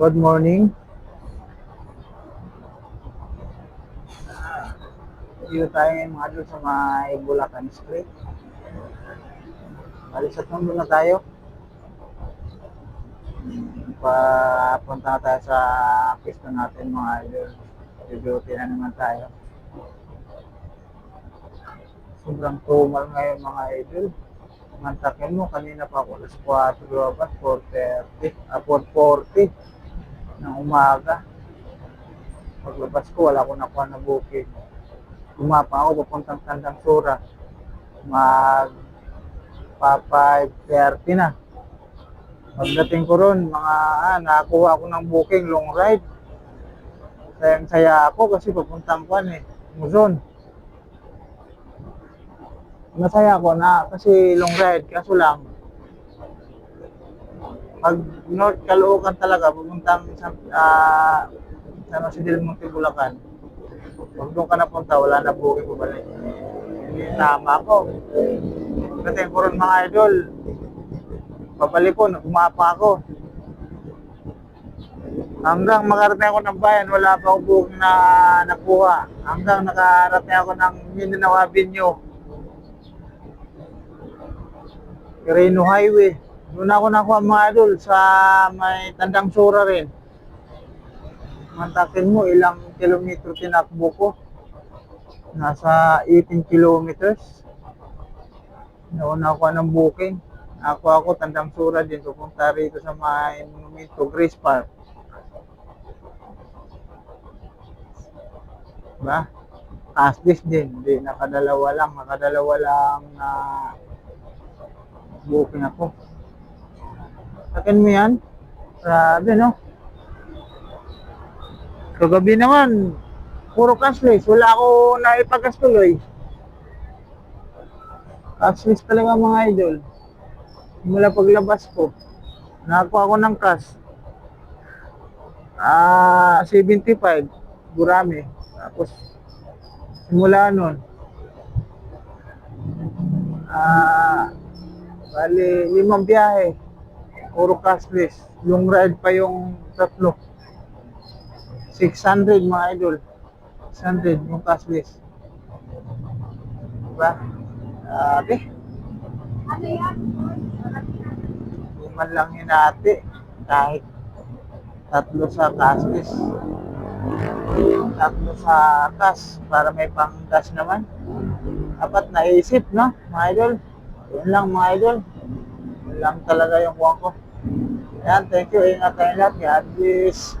Good morning. Dito tayo ngayon mga doon sa may Bulacan Street. Bali sa tondo na tayo. Papunta na tayo sa pista natin mga idol. Beauty na naman tayo. Sobrang tumal ngayon mga idol. Mantakin mo, kanina pa ako alas 4 lumabas, 4.30, ah, 4.40 ng umaga. Paglabas ko, wala ko nakuha na booking. Gumapa ako, papuntang Tandang Sura. Mag pa 5.30 na. Pagdating ko ron, mga ah, nakakuha ako ng booking, long ride. Sayang saya ako kasi papuntang kwan eh, Luzon. Masaya ako na kasi long ride, kaso lang, pag North Caloocan talaga, pupuntang sa uh, San Jose del Monte, Bulacan, pag doon ka napunta, wala na booking ko balik. Hindi tama ako. Kasi ko rin mga idol, pabalik ko, gumapa ako. Hanggang makarating ako ng bayan, wala pa ako booking na nakuha. Hanggang nakarating ako ng Mindanao Avenue. Quirino Highway. Doon ako nakuha mga idol sa may Tandang Sura rin. Mantakin mo ilang kilometro tinakbo ko. Nasa 18 kilometers. Nauna ako ng booking. Ako ako Tandang Sura din. Pupunta rito sa may Monumento Grace Park. Diba? Cashless din. Hindi, nakadalawa lang. Nakadalawa lang na booking ako. Akin mo yan? Grabe, no? Kagabi naman, puro cashless. Wala ako naipagas tuloy. Cashless talaga mga idol. Mula paglabas ko, nakakuha ako ng cash. Ah, 75. Gurami. Tapos, simula nun, ah, bali, limang biyahe. Puro cashless. Yung ride pa yung tatlo. 600 mga idol. 600 yung cashless. Diba? Grabe. Hindi man lang hinati. Kahit tatlo sa cashless. Tatlo sa cash para may pang cash naman. Dapat naisip, no? Mga idol. Yun lang mga idol. Lang talaga yung kuha ko. Yan, thank you. Ingat kayo lahat. God bless.